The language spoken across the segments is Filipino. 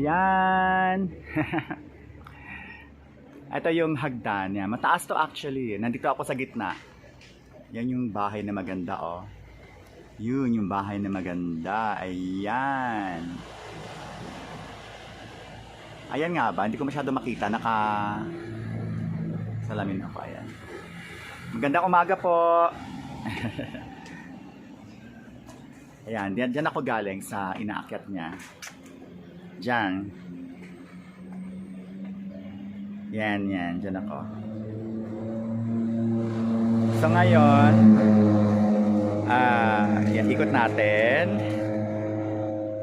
Ayan. Ito yung hagdan niya. Mataas to actually. Nandito ako sa gitna. Yan yung bahay na maganda, oh. Yun yung bahay na maganda. Ayan. Ayan nga ba? Hindi ko masyado makita. Naka... Salamin ako. Ayan. Magandang umaga po. Ayan. Diyan, diyan ako galing sa inaakyat niya. Diyan. Yan, yan. Diyan ako. So ngayon, ah, yan, ikot natin.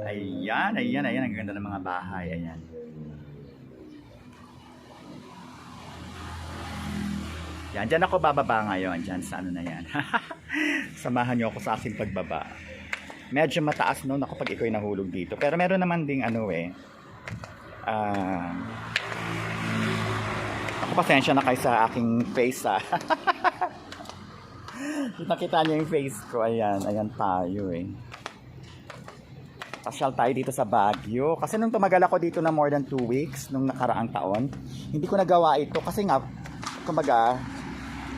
Ayan, ayan, ayan. Ang ganda ng mga bahay. Ayan. Yan, dyan ako bababa ngayon. Dyan sa ano na yan. Samahan niyo ako sa aking pagbaba. Medyo mataas no, ako pag ikaw nahulog dito. Pero meron naman ding ano eh. Ah... ako pasensya na kayo sa aking face ah. Nakita niyo yung face ko. Ayan, ayan tayo eh. Pasyal tayo dito sa Baguio. Kasi nung tumagal ako dito na more than 2 weeks, nung nakaraang taon, hindi ko nagawa ito. Kasi nga, kumbaga,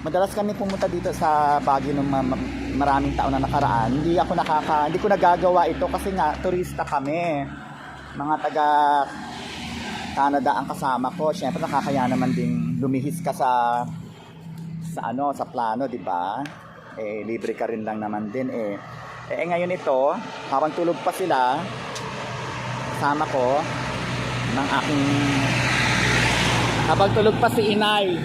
madalas kami pumunta dito sa Baguio ma- maraming taon na nakaraan. Hindi ako nakaka, hindi ko nagagawa ito kasi nga, turista kami. Mga taga Canada ang kasama ko. Siyempre nakakaya naman ding lumihis ka sa sa ano, sa plano, 'di ba? Eh libre ka rin lang naman din eh. Eh ngayon ito, habang tulog pa sila, kasama ko ng aking habang tulog pa si inay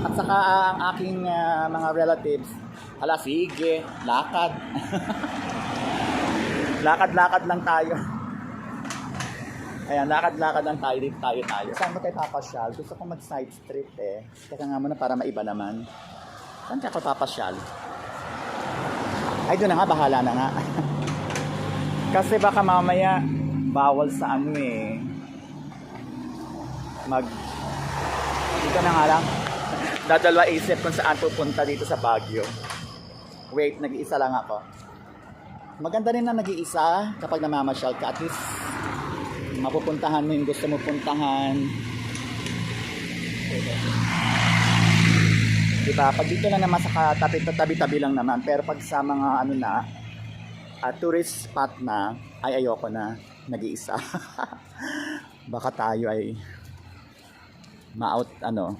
at saka ang aking ah, mga relatives, hala sige, lakad. Lakad-lakad lang tayo. Ayan, lakad-lakad lang tayo dito tayo tayo. Saan mo tayo papasyal? Gusto ko mag-side street eh. Teka nga muna para maiba naman. Saan kaya ako papasyal? Ay, doon na nga, bahala na nga. Kasi baka mamaya, bawal sa ano eh. Mag... Dito na nga lang. Dadalwa isip kung saan pupunta dito sa Baguio. Wait, nag-iisa lang ako. Maganda rin na nag-iisa kapag namamasyal ka. At least, mapupuntahan mo yung gusto mo puntahan. Diba? Pag dito lang naman sa tabi, tabi-tabi lang naman. Pero pag sa mga ano na, ah, tourist spot na, ay ayoko na nag-iisa. Baka tayo ay ma-out, ano,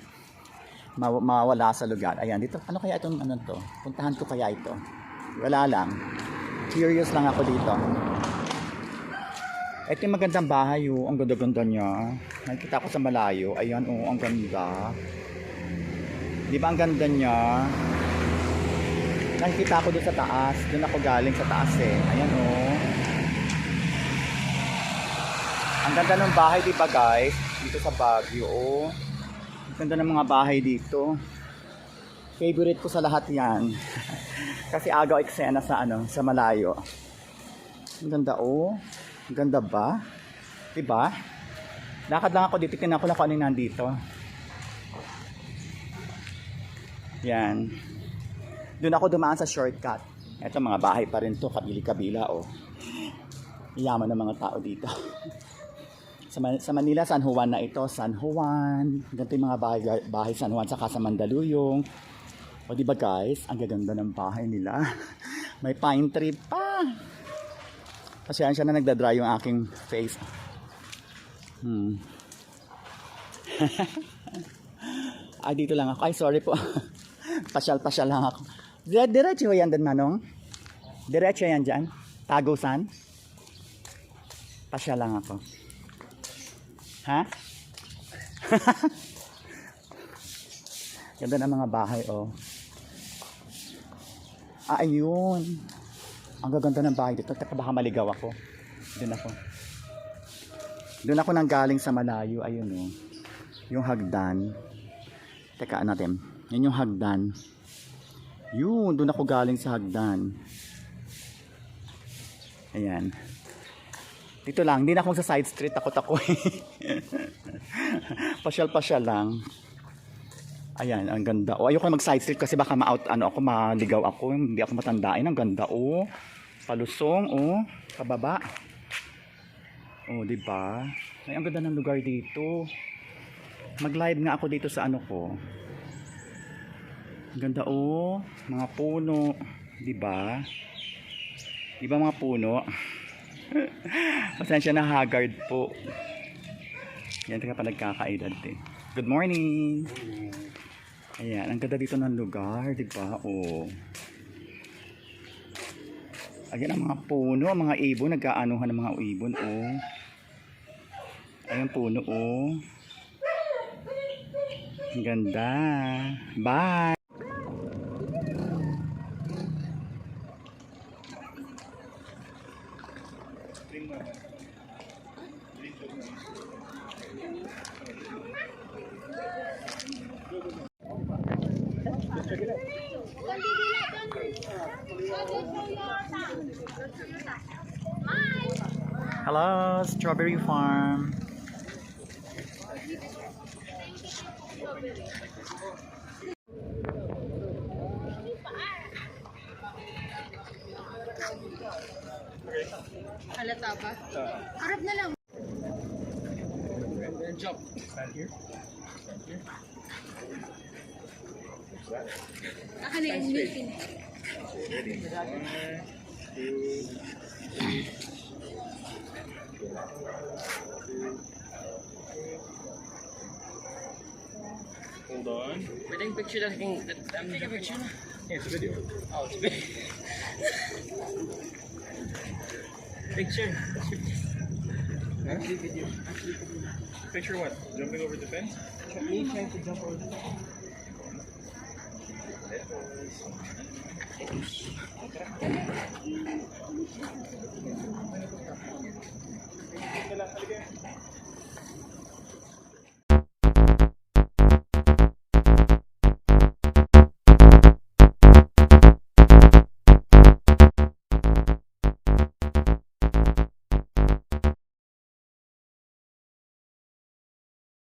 ma- mawala sa lugar. Ayan, dito, ano kaya itong ano to? Puntahan ko kaya ito? Wala lang. Curious lang ako dito. Ito yung magandang bahay, oh. Ang ganda-ganda niya. Nakikita ko sa malayo. Ayan, oh, ang ganda. Di ba ang ganda niya? Nakikita ko doon sa taas. Doon ako galing sa taas eh. Ayan, oh. Ang ganda ng bahay, di ba guys? Dito sa Baguio, oh. Ganda ng mga bahay dito. Favorite ko sa lahat yan. Kasi agaw eksena sa ano, sa malayo. Ang ganda, oh. Ang ganda ba? Diba? Lakad lang ako dito, tingnan ko lang kung ano yung nandito. Yan. Doon ako dumaan sa shortcut. Ito mga bahay pa rin to, kabili-kabila oh. Yaman ng mga tao dito. sa, Man- sa Manila, San Juan na ito. San Juan. Ganito yung mga bahay, bahay San Juan, saka sa Mandaluyong. O di ba guys, ang gaganda ng bahay nila. May pine tree pa. Kasi yan siya na nagdadry yung aking face. Hmm. Ay, dito lang ako. Ay, sorry po. Pasyal-pasyal lang ako. Dire- Diretso yan din, Manong? Diretso yan dyan? Tagusan? Pasyal lang ako. Ha? Ganda ng mga bahay, oh. Ah, ayun. Ang gaganda ng bahay dito. Teka, baka maligaw ako. Doon ako. Doon ako nang galing sa malayo. Ayun, oh. Yung hagdan. Teka, ano natin. Yan yung hagdan. Yun, doon ako galing sa hagdan. Ayan. Dito lang, hindi na akong sa side street, takot ako eh. Pasyal-pasyal lang. Ayan, ang ganda. O, ayoko mag side street kasi baka ma-out, ano ako, maligaw ako. Hindi ako matandain. Ang ganda, oh. Palusong, oh. Pababa. Oh, di ba? Ay, ang ganda ng lugar dito. Mag-live nga ako dito sa ano ko. Ang ganda oh, mga puno, di ba? Di ba mga puno? Pasensya na haggard po. Yan ka pa nagkakaedad eh. Good morning. Ayan, ang ganda dito ng lugar, di ba? Oh. Ayan ang mga puno, ang mga ibon, nagkaanuhan ng mga ibon, oh. Ayan puno, oh. Ang ganda. Bye! Hello, Strawberry Farm. Halata ba? Harap na lang. Aka na yung meeting. Hold on. Pwedeng picture lang king um, Take a picture na. Yeah, it's a video. Oh, sige. picture. Huh? Picture Picture what? Jumping over the fence? Me trying to jump over the Ito lang, halika.